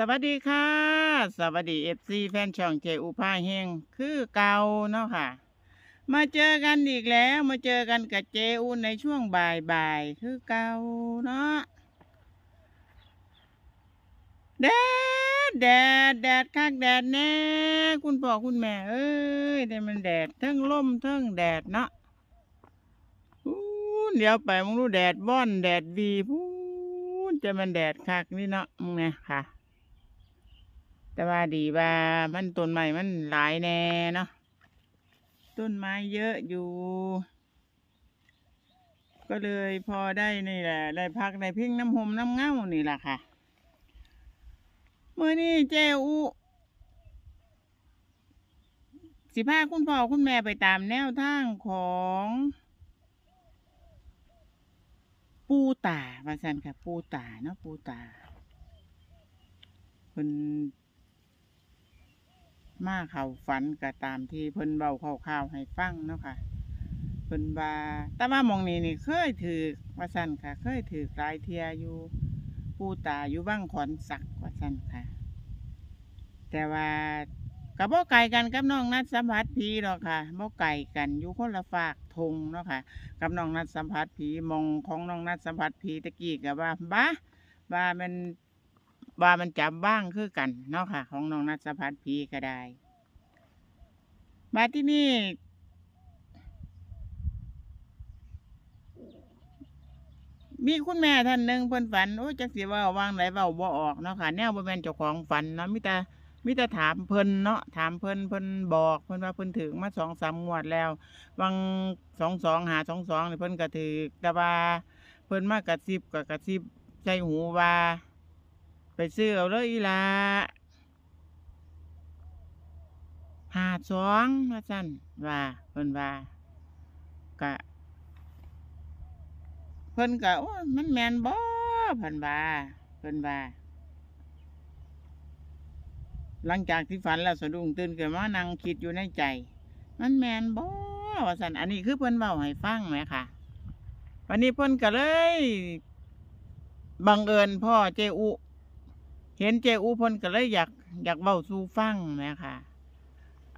สวัสดีค่ะ สวัสดีเอฟซีแฟนช่องเจอุพาเฮงคือเก่าเนาะค่ะ มาเจอกันอีกแล้วมาเจอกันกับเจอุในช่วงบ่ายบ่ายคือเก่าเนาะแดดแดดแดดคักแดดแน่คุณพ่อคุณแม่ เอ้ยแต่มันแดดเทั้งลมเทั้งแดดเนาะอู้เดี๋ยวไปมึงรู้แดดบ้อนแดดวีพูนจะมันแดดคักนี่เนาะมึงเนี่ยค่ะ แต่ว่าดีว่ามันต้นไม้มันหลายแน่เนาะต้นไม้เยอะอยู่ ก็เลยพอได้นี่แหละ ได้พักได้พิงน้ำหมน้ำเง่านี่แหละค่ะเมื่อนี้เจ้อุสิพาคุณพ่อคุณแม่ไปตามแนวทางของ ปูตาว่าสันค่ะ ปูตาเนาะปูตาเพิ่น มาเข่าฝันก็ตามที่เพิ่นเบาข่าวๆให้ฟังเนาะค่ะเพิ่นว่าแต่ว่ามองนี้นี่เคยถือว่าสันค่ะ เคยถือหลายเทียอยู่ปูตาอยู่บ้างขอนสักว่าสันค่ะ แต่ว่ากับบ่ไก่กันกับน้องนัดสัมผัสผีหรอกค่ะบ่ไก่กันอยู่คนละฝากทงเนาะค่ะ กับน้องนัดสัมผัสผีมองของน้องนัดสัมผัสผีตะกี้กับว่าบ้าว่ามัน ว่ามันจับบ้างคือกันเนาะค่ะ ของน้องนัดสัมผัสผีก็ได้ มาที่นี่ มีคุณแม่ท่านหนึ่งเพิ่นฝันโอ้จักสิว่าวางไหนเว้าบ่ออกเนาะค่ะแนวบ่แม่นเจ้าของฝันเนาะมีแต่มีแต่ถามเพิ่นเนาะถามเพิ่นเพิ่นบอกเพิ่นว่าเพิ่นถึงมาสองสามงวดแล้ววังสองสองหาสองสองนี่เพิ่นก็ถือแต่ว่าเพิ่นมากระซิบกับกระซิบใจหูว่า ไปซื้อเอาเลยอีหลาหาสองว่าซั่นว่าเพิ่นว่ากะเพิ่นก็โอ้มันแมนบ่เพิ่นว่าเพิ่นว่าหลังจากที่ฝันแล้วสะดุ้งตื่นขึ้นมานั่งคิดอยู่ในใจ มันแมนบ่ว่าสันอันนี้คือเพิ่นเบาให้ฟังไหมค่ะ วันนี้เพิ่นก็เลยบังเอิญพ่อเจอุ เห็นเจอุเพิ่นก็เลยอยากอยากเบาสู่ฟังไหมค่ะ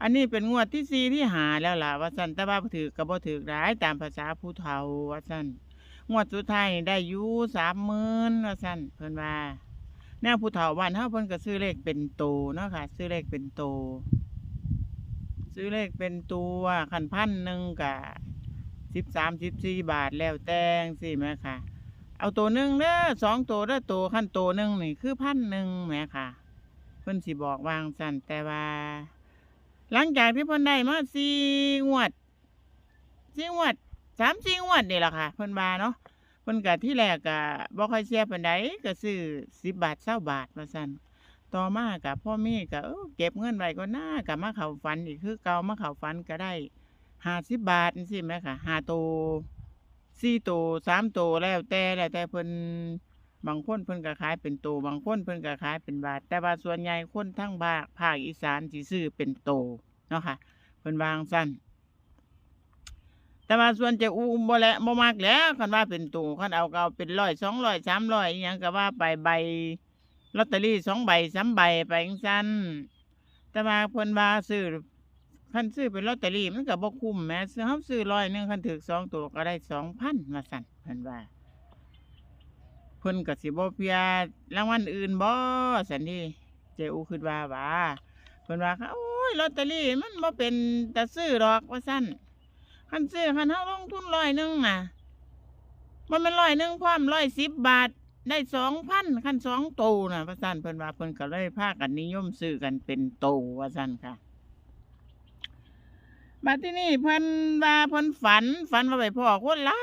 อันนี้เป็นงวดที่สี่ที่หาแล้วล่ะว่าสันแต่ว่าถือกับบ่ถือร้ายตามภาษาผู้เฒ่าว่าสันงวดสุดท้ายได้ยูสามหมื่นว่าสันเพิ่นว่าแนวผู้เฒ่าบ้านเฮาเพิ่นก็ซื้อเลขเป็นโตเนาะค่ะ ซื้อเลขเป็นโต ซื้อเลขเป็นตัวคันพันหนึ่งกะสิบสามสิบสี่บาทแล้วแต่งสิแม่ค่ะ เอาตัวหนึ่งเด้อสองตัวเด้อตัวขั้นตัวหนึ่งนี่คือพันหนึ่งแม่ค่ะ เพิ่นสิบอกวางสั่นแต่ว่า หลังจากที่เพิ่นได้มาสี่งวดสี่งวดสามสี่งวดนี่แหละค่ะ เพิ่นว่าเนาะเพิ่นก็ที่แรกก็บ่ค่อยเสียปานใดก็ซื้อ10บบาท20บาทว่าซั่นต่อมาก็พ่อม่ก็เออเก็บเงินไว้ก็น่าก็มาเข้าฝันอีกคือเก่ามาเข้าฝันก็ได้50บบาทจังซี่แหมค่ะ5โต 4โต3โตแล้วแต่แล้วแต่เพิ่นบางคนเพิ่นก็ขายเป็นโตบางคนเพิ่นก็ขายเป็นบาท แต่ว่าส่วนใหญ่คนทั้งภาคภาคอีสานสิซื้อเป็นโตเนาะค่ะเพิ่นวางซั่นแต่ว่าส่วนจะอูบ่แหละบ่มักแล้วคันว่าเป็นตูคันเอาก็เอาเป็นร้อยสองร้อยสามร้อยอหยังก็ว่าไปใบลอตเตอรี่สองใบสามใบไปจังซั่นแต่ว่าเพิ่นว่าซื้อ คันซื้อเป็นลอตเตอรี่มันก็บ่คุ้มแหม้ซื้อเฮาซื้อร้อยหนึงคันถึกสองตัวก็ได้สองพันว่าซั่นเพิ่นว่า เพิ่นก็สิบ่เพียรางวัลอื่นบ่ซั่นนี่เจอูคิดว่าว่าเพิ่นว่าโอ้ยลอตเตอรี่มันบ่เป็นตาซื้อดอกว่าซั่นคันซื้อคันเฮาลงทุนร้อยหนึ่งน่ะมันเป็นร้อยหนึ่งพร้อมร้อยสิบบาท ได้สองพันคันสองโตน่ะว่าซั่นเพิ่นว่าเพิ่นก็เลยพากันนิยมซื้อกันเป็นโตว่าซั่นค่ะ บัดที่นี่เพิ่นว่าเพิ่นฝัน ฝันว่าไปพ่อคนหลา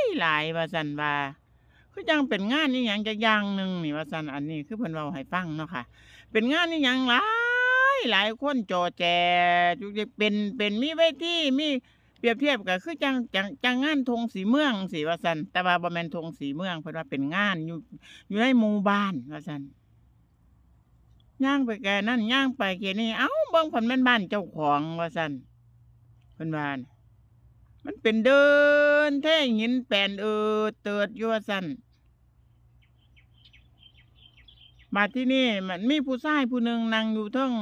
ยหลายว่าซันว่าคือจังเป็นงานนี่ยังจะอย่างหนึ่งนี่ว่าซันอันนี้คือเพิ่นเว้าให้ฟังเนาะค่ะ เป็นงานนี่ยังหลายหลายคนจอแจจุกจิกเป็นเป็นมีเวทีมีเปรียบเทียบก็คือจังจังจังงานธงสีเมืองสิว่าซันแต่ว่าบ่แม่นธงสีเมืองเพิ่นว่าเป็นงานอยู่อยู่ในหมู่บ้านว่าซัน ย่างไปแกนั่นย่างไปแกนี่เอ้าเบิ่งเพิ่นแม่นบ้านเจ้าของว่าซั่นเพิ่นว่านมันเป็นเดินแท่หินแปลนเออเติดอยู่ว่าซั่นมาที่นี่มันมีผู้ชายผู้หนึ่งนั่งอยู่เทิง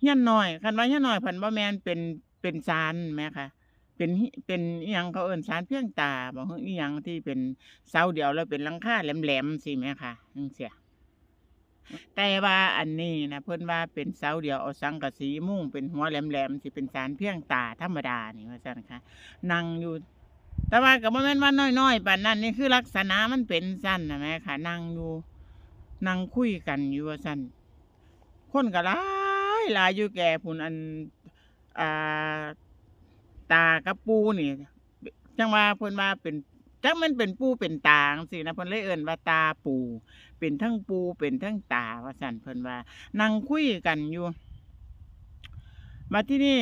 เฮียนน้อยคันว่าเฮียนน้อยเพันบ่แมนเป็นเป็นศาลแหม่ค่ะเป็นเป็นอีหยังเขาเอินศาลเพียงตาบ่ฮู้อีหยังที่เป็นเสาเดียวแล้วเป็นลังคาแหลมๆสิแหม่ค่ะจังซี่ แต่ว่าอันนี้นะเพิ่อนว่าเป็นเสาเดียวเอาสังกะสีมุงเป็นหัวแหลมๆสิเป็นศาลเพียงตาธรรมดานี่ว่าซั่นค่ะนั่งอยู่ แต่ว่าก็บ่แม่นว่าน้อยๆปานนั้นนี่คือลักษณะมันเป็นสั้นนะแม่ค่ะ นั่งอยู่นั่งคุยกันอยู่ว่าสั้นคนก็หลายหลายอยู่แก่พุ่นอันอ่าตากับปูนี่จังว่าเพิ่อนว่าเป็น จังมันเป็นปูเป็นตางซี่นะเพิ่นเลยเอิ้นว่าตาปู เป็นทั้งปูเป็นทั้งตาว่าซั่นเพิ่นว่านั่งคุยกันอยู่ มาที่นี่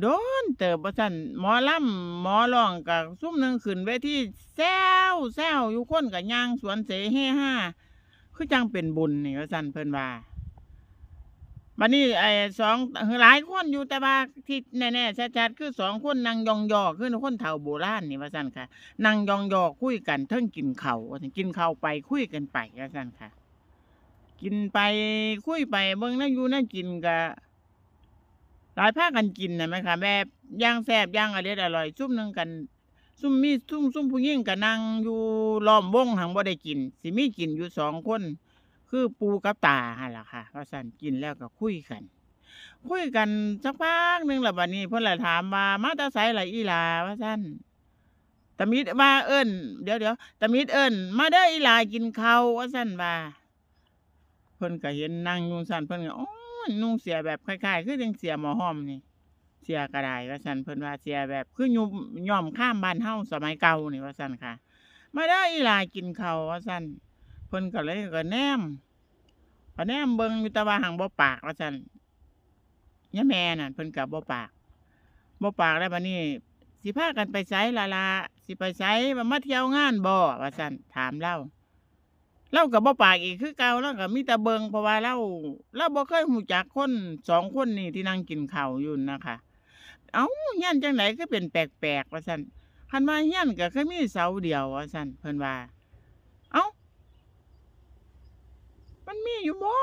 โดนเติบว่าซั่นหมอลำหมอร้องกับซุ่มหนึ่งขึ้นเวทีแซวแซวอยู่คนกับย่างสวนเสเฮห้าคือจังเป็นบุญนี่ว่าซั่นเพิ่นว่า บัดนี้ไอ้สองหลายคนอยู่แต่ว่าที่แน่ๆชัดๆคือสองคนนั่งยองยอคือคนเฒ่าโบราณนี่ว่าซั่นค่ะนั่งยองยอคุยกันเทิงกินเขา่ากินเข้าไปคุยกันไปว่าซั่นค่ะ กินไปคุยไปเบิ่งนั่งอยู่นั่งกินก็หลายภาคกันกินนะไหมคะแบบย่างแซ่บย่างอร่อยอร่อยซุ่มหนึงกันซุ่มมีซุ่มซุ่มผู้หญิงกันนั่งอยู่ล้อมวงหังบ่ได้กินสิมีกินอยู่สองคน คือปูกับตาหั่นล่ะค่ะว่าสั่นกินแล้วก็คุยกัน คุยกันสักพักหนึ่งล้วบัดนี้เพิ่อนละถามว่ามาตาไสล่ะอีลาว่าซั่นตมิดว่าเอิ้นเดี๋ยวเดี๋ยวตมิดเอิ้นมาเด้อีลากินเขาว่าซั่นว่าเพิ่นก็เห็นนั่งอยู่ซั่นเพิ่นก็อ๋อนุ่งเสียแบบคล้ายๆคือจังเสียหมอห้อมนี่เสียกระไดว่าซั่นเพิ่นว่าเสียแบบคือยุบย่อมข้ามบ้านเฮาสมัยเก่านี่ว่าซั่นค่ะ มาได้อีลากินเขาว่าซั่น เพิ่นก็เลยก็แนมก็แนมเบิ่งอยู่ต่ว่าหังบ่ปากว่าซั่นยะแม่น่ะเพิ่นก็บ่ปากบ่ปากแล้วบัดนี้สิพากันไปไสล่ะล่ะสิไปไสว่ามาเที่ยวงานบ่ว่าซั่นถามเล่าเรากับบ่ปากอีกคือเก่าแล้วก็มีแต่เบิงเพราะว่าเราเราบ่เคยหูจักคนสองคนนี่ที่นั่งกินข้าวอยู่นะคะเอ้าเฮียนจังไหนก็เป็นแปลกๆว่าซั่นคันว่าเฮียนก็เคยมีเสาเดียวว่าซั่นเพิ่นว่า เอ้า มันมีอยู่บ่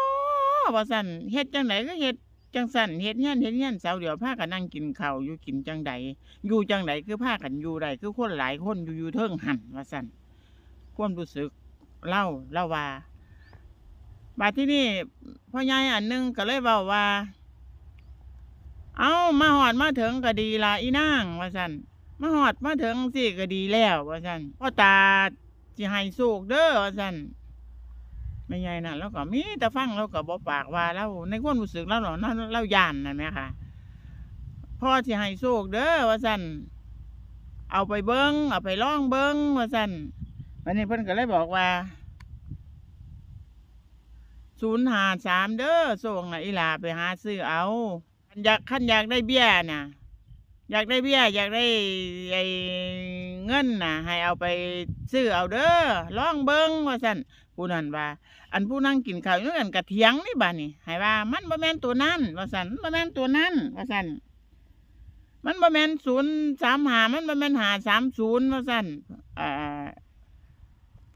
ว่าซั่นเฮ็ดจังไหนก็เฮ็ดจังซั่นเฮ็ดเฮียนเฮ็ดเฮียนเสาเดียวพากันนั่งกินข้าวอยู่กินจังใดอยู่จังไดคือพากันอยู่ไดคือคนหลายคนอยู่อยู่เทิงหันว่าซั่นความรู้สึกเล่าเล่าว่าบาดที่นี่พ่อใหญ่อันหนึงก็เลยเว้าว่า เอามาหอดมาถึงก็ดีละอีนางว่าซั่นมาหอดมาถึงสิก็ดีแล้วว่าซั่นพ่อตาสิให้โชคเด้อว่าซั่น ไม่ใหญ่นะแล้วก็มีแต่ฟังแล้วก็บ่ปากว่าเราในความรู้สึกเราเนาะเราเราย่านนั่นแหมค่ะพ่อสิให้โชคเด้อว่าซั่นเอาไปเบิ่งเอาไปล่องเบิ่งว่าซั่นวันนี้เพิ่นก็เลยบอกว่าศูนย์หาสามเด้อส่งน่ะอีลาไปหาซื้อเอาคันอยากคันอยากได้เบี้ยน่ะอยากได้เบี้ย อยากได้ไอ้เงินน่ะให้เอาไปซื้อเอาเด้อล่องเบิ่งว่าซั่น ผู้นั้นว่า อันผู้นั่งกินข้าวอยู่นั่นก็เถียงนี่บัดนี้ให้ว่า มันบ่แม่นตัวนั้นว่าซั่นมันบ่แม่นตัวนั้นว่าซั่นมันบ่แม่นศูนย์สามหามันบ่แม่นหาสามศูนย์ว่าซั่นอ่า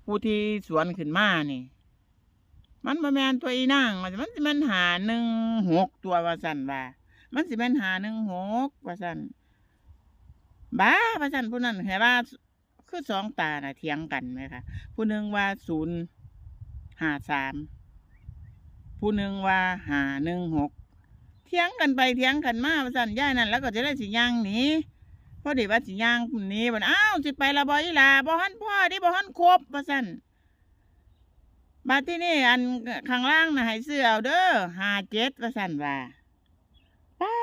ผู้ที่สวนขึ้นมานี่ มันบ่แม่นตัวอีนางว่ามันสิแม่นหาหนึ่งหกตัวว่าสันว่า มันสิแม่นหาหนึ่งหกว่าสันบ้าว่าสันผู้นั้นแค่ว่าคือสองตาน่ะเถียงกันไหมคะผู้หนึ่งว่าศูนย์ หาสามผู้หนึ่งว่าหาหนึ่งหกเถียงกันไปเถียงกันมาว่สั่นย่ายนั่นแล้วก็จะได้สิย่างหนีพอดีว่าสิย่างหนี้มันอ้าวสิไปละบอีหลาบ่ฮันพ่อดิบ่ฮันครบว่าซั่นบาที่นี่อันข้างล่างนะให้ซื้อเอาเด้อ57ว่าซั่นว่าป๊า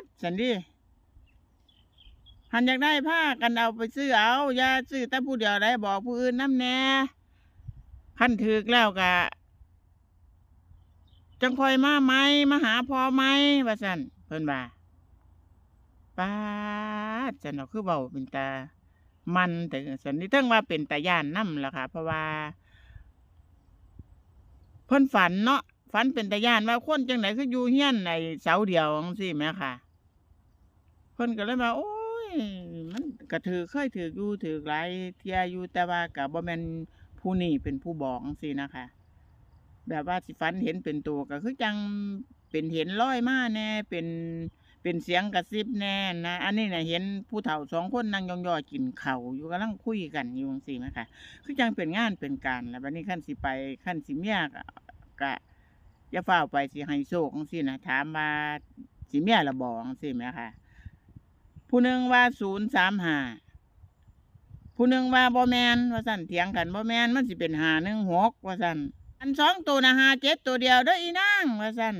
ดสันดิหันอยากได้ผ้ากันเอาไปซื้อเอาอย่าซื้อแต่ผู้เดียวได้บอกผู้อื่นน้ำแน่ คันถึกแล้วก็จังคอยมาไหมมาหาพอไหมว่าซั่นเพิ่นว่าป้าดจันเนาะคือเบาเป็นตามันแต่สันนี่เทิงว่าเป็นตาย่านน้ำล่ะค่ะ เพราะว่า เพิ่นฝันเนาะฝันเป็นตาย่านว่าคนจังไหนคืออยู่เฮียนในเสาเดียวจังซี่แหมค่ะ เพิ่นก็เลยว่าโอ้ยมันก็ถือเคยถืออยู่ถือหลายเทียอยู่แต่ว่าก็บ่แมน ผู้นี้เป็นผู้บอกสินะคะ แบบว่าสิฝันเห็นเป็นตัวก็คือจังเป็นเห็นลอยมาแน่เป็นเป็นเสียงกระซิบแน่นะ อันนี้นะเห็นผู้เฒ่าสองคนนั่งยองๆกินเข่าอยู่กำลังคุยกันอยู่สิไหมคะคือจังเป็นงานเป็นการแล้วบัดนี้ขั้นสิไปขั้นสิเมียก็ก็อย่าเฝ้าไปสิให้โชคสินะถามว่าสิเมียละบอกสิไหมคะผู้หนึ่งว่าศูนย์สามห้า ผู้หนึ่งว่าบ่แมนว่าสั่นเถียงกันบ่แมนมันสิเป็นหาหนึ่งหกว่าสั่นอันสองตัวนะหาเจ็ดตัวเดียวเด้ออีนางว่าสัน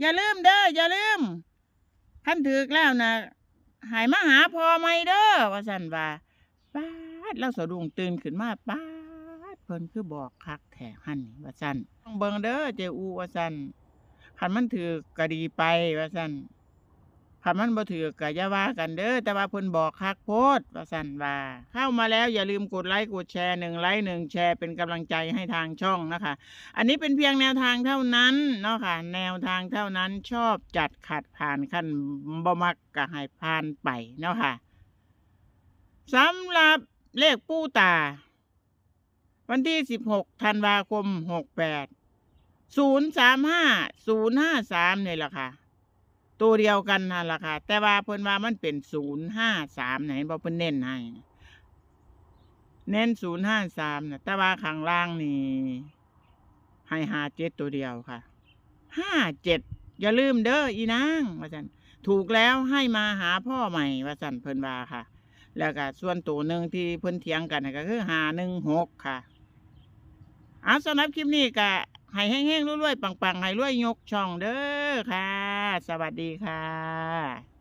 อย่าลืมเด้ออย่าลืมท่านถือแล้วนะหายมาหาพอไหมเด้อว่าสันว่าป้าดแล้วสะดุ้งตื่นขึ้นมาป้าดเพิ่นคือบอกคักแถหันว่าสันต้องเบิ่งเด้อเจอูว่าสันคันมันถือก็ดีไปว่าสัน คันมันบ่ถือก็อย่าว่ากันเด้อแต่ว่าเพิ่นบอกคักโพดว่าสันว่า เข้ามาแล้วอย่าลืมกดไลค์กดแชร์หนึ่งไลค์หนึ่งแชร์เป็นกำลังใจให้ทางช่องนะคะ อันนี้เป็นเพียงแนวทางเท่านั้นเนาะค่ะ แนวทางเท่านั้นชอบจัดขัดผ่านขั้นบ่มักกะให้ผ่านไปเนาะค่ะสำหรับเลขปู้ตา วันที่สิบหกธันวาคมหกแปดศูนย์สามห้าศูนย์ห้าสามนี่แหละค่ะ ตัวเดียวกันนั่นแหละค่ะ แต่ว่าเพิ่นว่ามันเป็นศูนย์ห้าสามไหนบอกเพิ่นเน้นให้เน้นศูนย์ห้าสามนะแต่ว่าข้างล่างนี่ให้หาเจ็ดตัวเดียวค่ะห้าเจ็ดอย่าลืมเด้ออีนางว่าสันถูกแล้วให้มาหาพ่อใหม่ว่าสันเพิ่นว่าค่ะ แล้วก็ส่วนตัวหนึ่งที่เพิ่นเถียงกันก็คือหาหนึ่งหกค่ะเอาสำหรับคลิปนี้ก็ ให้แห้งๆรวยๆปังๆให้รวยยกช่องเด้อค่ะ สวัสดีค่ะ